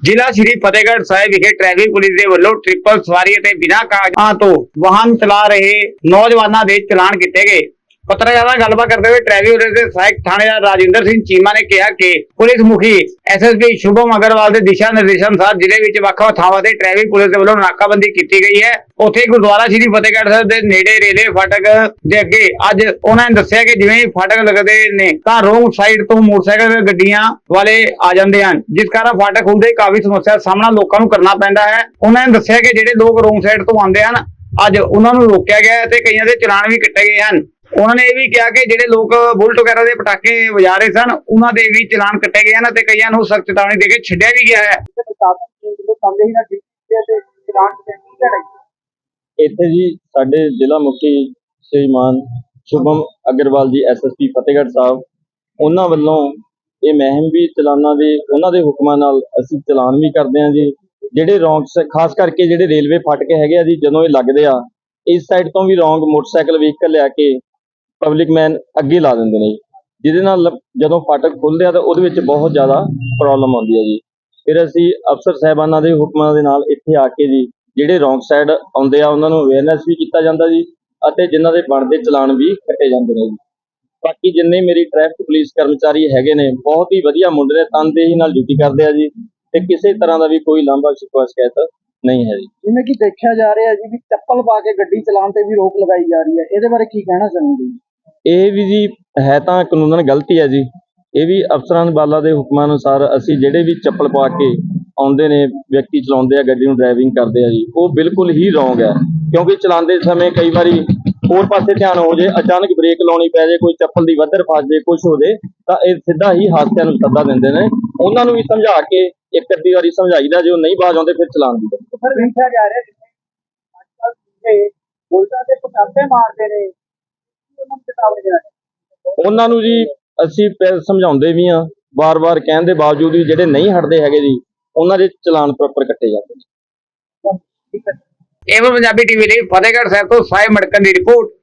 ਜ਼ਿਲ੍ਹਾ ਸ਼੍ਰੀ ਫਤਿਹਗੜ੍ਹ ਸਾਹਿਬ ਵਿਖੇ traffic police ਦੇ ਵੱਲੋਂ ਟ੍ਰਿਪਲ ਸਵਾਰੀ ਅਤੇ ਬਿਨਾਂ ਕਾਗਜ਼ਾਂ ਤੋਂ ਵਾਹਨ ਚਲਾ ਰਹੇ ਨੌਜਵਾਨਾਂ ਦੇ ਚਲਾਨ ਕੀਤੇ ਗਏ। ਪੱਤਰਕਾਰਾਂ ਨਾਲ ਗੱਲਬਾਤ ਕਰਦੇ ਹੋਏ ਟ੍ਰੈਫਿਕ ਪੁਲਿਸ ਦੇ ਸਹਾਇਕ ਥਾਣੇਦਾਰ ਰਾਜਿੰਦਰ ਸਿੰਘ ਚੀਮਾ ਨੇ ਕਿਹਾ ਕਿ ਪੁਲਿਸ ਮੁਖੀ ਐਸਐਸਪੀ ਸ਼ੁਭਮ ਅਗਰਵਾਲ ਦੇ ਦਿਸ਼ਾ ਨਿਰਦੇਸ਼ਾਂ ਅਨੁਸਾਰ ਜ਼ਿਲ੍ਹੇ ਵਿੱਚ ਵੱਖ-ਵੱਖ ਥਾਵਾਂ ਤੇ ਟ੍ਰੈਫਿਕ ਪੁਲਿਸ ਦੇ ਵੱਲੋਂ ਨਾਕਾਬੰਦੀ ਕੀਤੀ ਗਈ ਹੈ। ਉੱਥੇ ਗੁਰਦੁਆਰਾ ਸ਼੍ਰੀ ਫਤਿਹਗੜ੍ਹ ਸਾਹਿਬ ਦੇ ਨੇੜੇ ਰੇਲੇ ਫਾਟਕ ਦੇ ਅੱਗੇ। ਅੱਜ ਉਹਨਾਂ ਨੇ ਦੱਸਿਆ ਕਿ ਜਿਵੇਂ ਹੀ ਫਾਟਕ ਲੱਗਦੇ ਨੇ, ਤਾਂ ਰੋਂਗ ਸਾਈਡ ਤੋਂ ਮੋਟਰਸਾਈਕਲ ਗੱਡੀਆਂ ਵਾਲੇ ਆ ਜਾਂਦੇ ਹਨ। ਜਿਸ ਕਾਰਨ ਫਾਟਕ ਖੁੱਲਦੇ ਕਾਫੀ ਸਮੱਸਿਆ ਸਾਹਮਣਾ ਲੋਕਾਂ ਨੂੰ ਕਰਨਾ ਪੈਂਦਾ ਹੈ। ਉਹਨਾਂ ਨੇ ਦੱਸਿਆ ਕਿ ਜਿਹੜੇ ਲੋਕ ਰੋਂਗ ਸਾਈਡ ਤੋਂ ਆਉਂਦੇ ਹਨ, ਅੱਜ ਉਹਨਾਂ ਨੂੰ ਰੋਕਿਆ ਗਿਆ ਹੈ ਤੇ ਕਈਆਂ ਦੇ ਚਲਾਨ ਵੀ ਕੱਟੇ ਗਏ ਹਨ। ਉਹਨਾਂ ਨੇ ਇਹ ਵੀ ਕਿਹਾ ਕਿ ਜਿਹੜੇ ਲੋਕ ਬੁਲਟ ਵਗੈਰਾ ਦੇ ਪਟਾਕੇ ਵਜਾ ਰਹੇ ਸਨ, ਉਹਨਾਂ ਦੇ ਵੀ ਚਲਾਨ ਕੱਟੇ ਗਏ ਹਨ ਤੇ ਕਈਆਂ ਨੂੰ ਸਖਤ ਚੇਤਾਵਨੀ ਦੇ ਕੇ ਛੱਡਿਆ ਵੀ ਗਿਆ ਹੈ। ਇੱਥੇ ਜੀ ਸਾਡੇ ਜ਼ਿਲ੍ਹਾ ਮੁਖੀ ਸ਼੍ਰੀਮਾਨ ਸ਼ੁਭਮ ਅਗਰਵਾਲ ਜੀ ਐਸਐਸਪੀ ਫਤਿਹਗੜ੍ਹ ਸਾਹਿਬ, ਉਹਨਾਂ ਵੱਲੋਂ ਇਹ ਮਹਿਮ ਵੀ ਚਲਾਨਾਂ ਦੇ, ਉਹਨਾਂ ਦੇ ਹੁਕਮਾਂ ਨਾਲ ਅਸੀਂ ਚਲਾਨ ਵੀ ਕਰਦੇ ਹਾਂ ਜੀ, ਜਿਹੜੇ ਰੌਂਗ ਖਾਸ ਕਰਕੇ ਜਿਹੜੇ ਰੇਲਵੇ ਫਾਟਕ ਹੈਗੇ ਆ ਜੀ, ਜਦੋਂ ਇਹ ਲੱਗਦੇ ਆ, ਇਸ ਸਾਈਡ ਤੋਂ ਵੀ ਰੌਂਗ ਮੋਟਰਸਾਈਕਲ, ਵਹੀਕਲ ਲਿਆ ਕੇ ਪਬਲਿਕ ਮੈਨ ਅੱਗੇ ਲਾ ਦਿੰਦੇ ਨੇ ਜੀ, ਜਿਹਦੇ ਨਾਲ ਜਦੋਂ ਫਾਟਕ ਖੁੱਲ੍ਹਦੇ ਆ ਤਾਂ ਉਹਦੇ ਵਿੱਚ ਬਹੁਤ ਜ਼ਿਆਦਾ ਪ੍ਰੋਬਲਮ ਆਉਂਦੀ ਹੈ ਜੀ। ਫਿਰ ਅਸੀਂ ਅਫਸਰ ਸਾਹਿਬਾਨਾਂ ਦੇ ਹੁਕਮਾਂ ਦੇ ਨਾਲ ਇੱਥੇ ਆ ਕੇ ਜੀ ਜਿਹੜੇ ਰੌਂਗ ਸਾਈਡ ਆਉਂਦੇ ਆ ਉਹਨਾਂ ਨੂੰ ਅਵੇਅਰਨੈਸ ਵੀ ਕੀਤਾ ਜਾਂਦਾ ਜੀ ਅਤੇ ਜਿਨ੍ਹਾਂ ਦੇ ਬਣਦੇ ਚਲਾਨ ਵੀ ਕੱਟੇ ਜਾਂਦੇ ਨੇ ਜੀ। ਬਾਕੀ ਜਿੰਨੇ ਮੇਰੀ ਟ੍ਰੈਫਿਕ ਪੁਲਿਸ ਕਰਮਚਾਰੀ ਹੈਗੇ ਨੇ ਬਹੁਤ ਹੀ ਵਧੀਆ ਮੁੰਡੇ ਨੇ ਤਨਦੇਹੀ ਨਾਲ ਡਿਊਟੀ ਕਰਦੇ ਆ ਜੀ ਤੇ ਕਿਸੇ ਤਰ੍ਹਾਂ ਦਾ ਵੀ ਕੋਈ ਲਾਂਭਾ ਸ਼ਿਕਵਾ ਸ਼ਿਕਾਇਤ ਨਹੀਂ ਹੈ ਜੀ। ਜਿਵੇਂ ਕਿ ਦੇਖਿਆ ਜਾ ਰਿਹਾ ਜੀ ਵੀ ਚੱਪਲ ਪਾ ਕੇ ਗੱਡੀ ਚਲਾਉਣ ਤੇ ਵੀ ਰੋਕ ਲਗਾਈ ਜਾ ਰਹੀ ਹੈ ਇਹਦੇ ਬਾਰੇ ਕੀ ਕਹਿਣਾ ਚਾਹੁੰਦੇ ਜੀ? ਇਹ ਵੀ ਜੀ ਹੈ ਤਾਂ ਕਾਨੂੰਨਨ ਗਲਤੀ ਹੈ ਜੀ। ਇਹ ਵੀ ਅਫਸਰਾਂ ਦੇ ਬਾਲਾ ਦੇ ਹੁਕਮਾਂ ਅਨੁਸਾਰ ਅਸੀਂ ਜਿਹੜੇ ਵੀ ਚੱਪਲ ਪਾ ਕੇ ਆਉਂਦੇ ਨੇ ਵਿਅਕਤੀ ਚਲਾਉਂਦੇ ਆ ਗੱਡੀ ਨੂੰ ਡਰਾਈਵਿੰਗ ਕਰਦੇ ਆ ਜੀ ਉਹ ਬਿਲਕੁਲ ਹੀ ਰੋਂਗ ਹੈ। ਕਿਉਂਕਿ ਚਲਾਉਂਦੇ ਸਮੇਂ ਕਈ ਵਾਰੀ ਹੋਰ ਪਾਸੇ ਧਿਆਨ ਹੋ ਜੇ ਅਚਾਨਕ ਬ੍ਰੇਕ ਲਾਉਣੀ ਪੈ ਜੇ ਕੋਈ ਚੱਪਲ ਦੀ ਵੱਧਰ ਫਸ ਜੇ ਕੁਝ ਹੋ ਜੇ ਤਾਂ ਇਹ ਸਿੱਧਾ ਹੀ ਹਾਦਸਿਆਂ ਨੂੰ ਸੱਦਾ ਦਿੰਦੇ ਨੇ। ਉਹਨਾਂ ਨੂੰ ਵੀ ਸਮਝਾ ਕੇ ਇੱਕ ਅੱਧੀ ਵਾਰੀ ਸਮਝਾਈਦਾ ਜੇ ਉਹ ਨਹੀਂ ਬਾਜ ਆਉਂਦੇ ਫਿਰ ਚਲਾਨ ਦੀ ਕਰੋ। ਸਰ ਦੇਖਿਆ ਜਾ ਰਿਹਾ ਜਿਵੇਂ ਅੱਜ ਕੱਲ੍ਹ ਦੂਜੇ ਬੁਲਟਾਂ ਦੇ ਪਟਾਕੇ ਮਾਰਦੇ ਨੇ। ਉਹਨਾਂ ਨੂੰ ਚੇਤਾਵਨੀ ਦੇ ਰਹੇ ਉਹਨਾਂ ਨੂੰ ਜੀ ਅਸੀਂ ਸਮਝਾਉਂਦੇ ਵੀ ਆ ਵਾਰ-ਵਾਰ ਕਹਿਣ ਦੇ ਬਾਵਜੂਦ ਵੀ ਜਿਹੜੇ ਨਹੀਂ ਹਟਦੇ ਹੈਗੇ ਜੀ ਉਹਨਾਂ ਦੇ ਚਲਾਨ ਪ੍ਰੋਪਰ ਕੱਟੇ ਜਾਂਦੇ ਨੇ। ਠੀਕ ਏਵਨ ਪੰਜਾਬੀ ਟੀਵੀ ਲਈ ਫਤਿਹਗੜ੍ਹ ਸਾਹਿਬ ਤੋਂ ਸਾਹਿਬ ਮੜਕਣ ਦੀ ਰਿਪੋਰਟ।